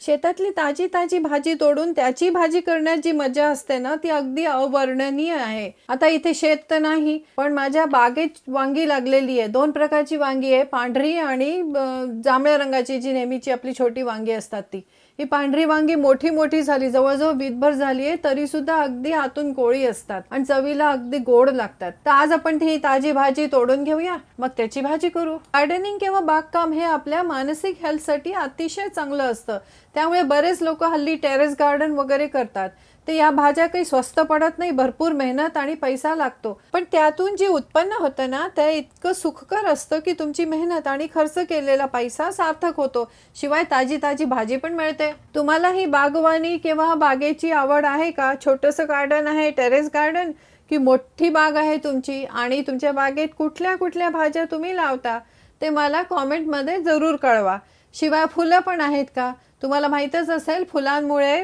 शेतातली ताजी ताजी भाजी तोडून त्याची भाजी करण्यात जी मजा असते ना ती अगदी अवर्णनीय आहे. आता इथे शेत तर नाही पण माझ्या बागेत वांगी लागलेली आहे. दोन प्रकारची वांगी आहे पांढरी आणि जांभळ्या रंगाची जी नेहमीची आपली छोटी वांगी असतात ती. ही पांढरी वांगी मोठी मोठी झाली जवळजवळ वीतभर झाली आहे तरी सुद्धा अगदी आतून कोळी असतात आणि चवीला अगदी गोड लागतात. तर आज आपण ही ताजी भाजी तोडून घेऊया. मग त्याची भाजी करू. गार्डनिंग किंवा बागकाम हे आपल्या मानसिक हेल्थसाठी अतिशय चांगलं असतं. त्यामुळे बरेच लोक हल्ली टेरेस गार्डन वगैरे करतात. तर या भाज्या काही स्वस्त पडत नाही भरपूर मेहनत आणि पैसा लागतो. पण त्यातून जे उत्पन्न होतं ना ते इतकं सुखकर असतं की तुमची मेहनत आणि खर्च केलेला पैसा सार्थक होतो. शिवाय ताजी ताजी भाजी पण मिळते. तुम्हाला ही बागवानी किंवा बागेची आवड आहे का? छोटंसं गार्डन आहे टेरेस गार्डन की मोठी बाग आहे तुमची आणि तुमच्या बागेत कुठल्या कुठल्या भाज्या तुम्ही लावता? ते मला कॉमेंटमध्ये जरूर कळवा. शिवाय फुलं पण आहेत का? तुम्हाला माहीतच असेल फुलांमुळे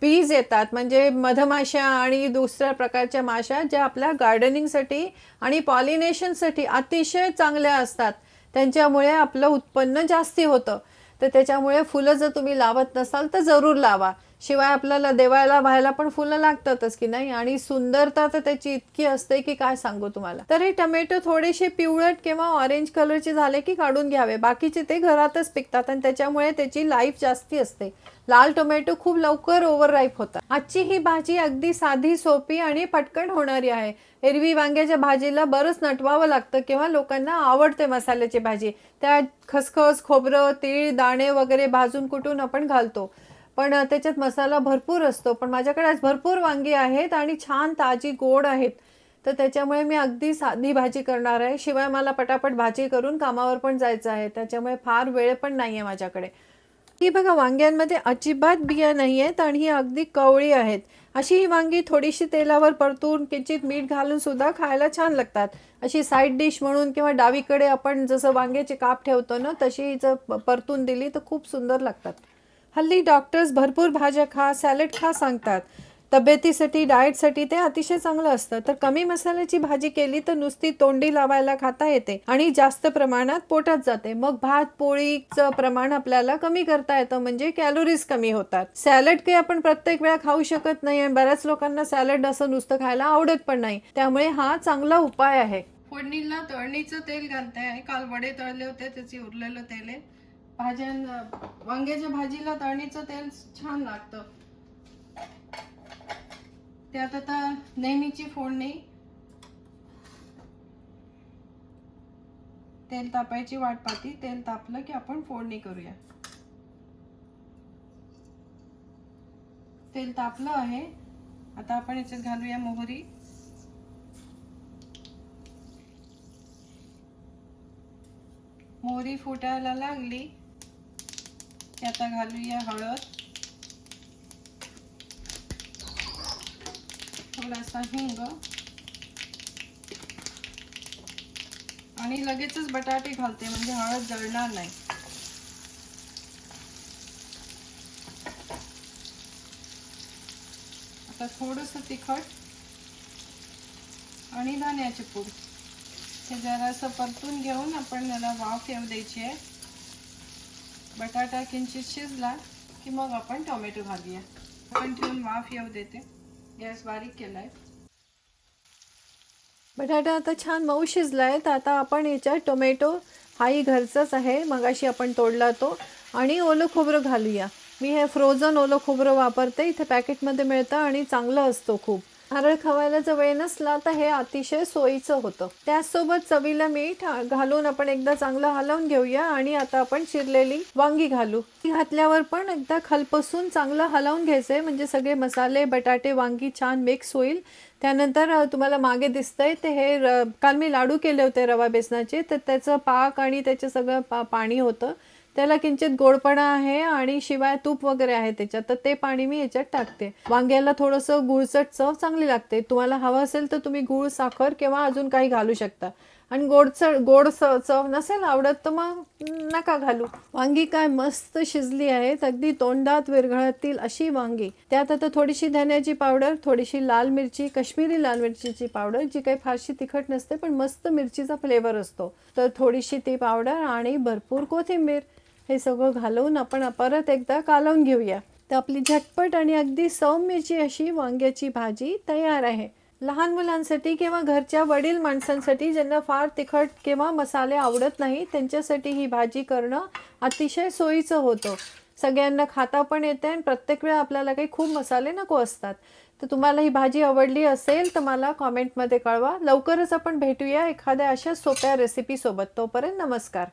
बीज येतात. म्हणजे मधमाशा आणि दुसऱ्या प्रकारच्या माशा ज्या आपल्या गार्डनिंगसाठी आणि पॉलिनेशनसाठी अतिशय चांगल्या असतात. त्यांच्यामुळे आपलं उत्पन्न जास्ती होतं. तर त्याच्यामुळे फुलं जर तुम्ही लावत नसाल तर जरूर लावा. शिवाय आपल्याला देवाला व्हायला पण फुलं लागतातच की नाही? आणि सुंदरता तर त्याची इतकी असते की काय सांगू तुम्हाला? तर हे टोमॅटो थोडेसे पिवळट किंवा ऑरेंज कलरचे झाले की काढून घ्यावे. बाकीचे ते घरातच पिकतात आणि त्याच्यामुळे त्याची लाईफ जास्ती असते. लाल टोमॅटो खूप लवकर ओव्हरराईप होतात. आजची ही भाजी अगदी साधी सोपी आणि पटकन होणारी आहे. एरवी वांग्याच्या भाजीला बरंच नटवावं लागतं किंवा लोकांना आवडते मसाल्याची भाजी. त्यात खसखस खोबरं तीळ दाणे वगैरे भाजून कुटून आपण घालतो. पण त्याच्यात मसाला भरपूर असतो. पण माझ्याकडे आज भरपूर वांगी आहेत आणि छान ताजी गोड आहेत. तर त्याच्यामुळे मी अगदी साधी भाजी करणार आहे. शिवाय मला पटापट भाजी करून कामावर पण जायचं आहे. त्याच्यामुळे फार वेळ पण नाही आहे माझ्याकडे. ही बघा वांग्यांमध्ये अजिबात बिया नाही आहेत आणि ही अगदी कवळी आहेत. अशी ही वांगी थोडीशी तेलावर परतून किंचित मीठ घालून सुद्धा खायला छान लागतात. अशी साईड डिश म्हणून किंवा डावीकडे आपण जसं वांग्याचे काप ठेवतो ना तशी जर परतून दिली तर खूप सुंदर लागतात. हल्ली डॉक्टर्स भरपूर भाज्या खा सॅलड खा सांगतात. तब्येतीसाठी डाएटसाठी ते अतिशय चांगलं असतं. तर कमी मसाल्याची भाजी केली तर नुसती तोंडी लावायला खाता येते आणि जास्त प्रमाणात पोटात जाते. मग भात पोळीचं प्रमाण आपल्याला कमी करता येतं म्हणजे कॅलोरीज कमी होतात. सॅलड काही आपण प्रत्येक वेळा खाऊ शकत नाही आणि बऱ्याच लोकांना सॅलड असं नुसतं खायला आवडत पण नाही. त्यामुळे हा चांगला उपाय आहे. फोडणीला तळणीचं तेल घालते काल वडे तळले होते त्याचे उरलेलं तेल आहे. भाज्या वांग्याच्या भाजीला तळणीचं तेल छान लागतं. त्यात आता नेहमीची फोडणी तेल तापायची वाट पाहती. तेल तापलं की आपण फोडणी करूया. तेल तापलं आहे. आता आपण याच्यात घालूया मोहरी. मोहरी फुटायला लागली. आता घालूया हळद. थोडासा हिंग. आणि लगेचच बटाटे घालते म्हणजे हळद जळणार नाही. आता थोडस तिखट आणि धान्याची पूड. हे जरासं परतून घेऊन आपण त्याला वाफ येऊ द्यायची आहे. बटाटा किंचित शिजला की मग आपण टोमॅटो घालूया. आपण ठेवून वाफ येऊ देते. गॅस बारीक केलाय. बटाटा आता छान मऊ शिजलाय तर आता आपण याच्यात टोमॅटो हाही घरचाच आहे मगाशी आपण तोडला तो. आणि ओलं खोबरं घालूया. मी हे फ्रोझन ओलं खोबरं वापरते इथे पॅकेटमध्ये मिळतं आणि चांगलं असतो खूप. नारळ खवायला जर वेळ नसला तर हे अतिशय सोयीचं होतं. त्याचसोबत चवीला मीठ घालून आपण एकदा चांगलं हलवून घेऊया आणि आता आपण चिरलेली वांगी घालू. ती घातल्यावर पण एकदा खलपसून चांगलं हलवून घ्यायचंय. म्हणजे सगळे मसाले बटाटे वांगी छान मिक्स होईल. त्यानंतर तुम्हाला मागे दिसतंय ते हे र काल मी लाडू केले होते रवा बेसनाचे. तर त्याचं पाक आणि त्याचं सगळं पा पाणी होतं. त्याला किंचित गोडपणा आहे आणि शिवाय तूप वगैरे आहे त्याच्यात तर ते पाणी मी याच्यात टाकते. वांग्याला थोडंसं गुळचट चव चांगली लागते. तुम्हाला हवं असेल तर तुम्ही गुळ साखर किंवा अजून काही घालू शकता. आणि गोडच गोड चव नसेल आवडत तर मग नका घालू. वांगी काय मस्त शिजली आहेत अगदी तोंडात विरघळतील अशी वांगी. त्यात आता थोडीशी धन्याची पावडर थोडीशी लाल मिरची काश्मीरी लाल मिरचीची पावडर जी काही फारशी तिखट नसते पण मस्त मिरचीचा फ्लेवर असतो. तर थोडीशी ती पावडर आणि भरपूर कोथिंबीर. हे सगळं घालून आपण परत एकदा कालवून घेऊया. तर आपली झटपट आणि अगदी सौम्यची अशी वांग्याची भाजी तयार आहे. लहान मुलांसाठी किंवा घरच्या वडील माणसांसाठी ज्यांना फार तिखट किंवा मसाले आवडत नाही त्यांच्यासाठी ही भाजी करणं अतिशय सोयीचं होतं. सगळ्यांना खाता पण येते आणि प्रत्येक वेळा आपल्याला काही खूप मसाले नको असतात. तर तुम्हाला ही भाजी आवडली असेल तर मला कॉमेंटमध्ये कळवा. लवकरच आपण भेटूया एखाद्या अशा सोप्या रेसिपीसोबत तोपर्यंत नमस्कार.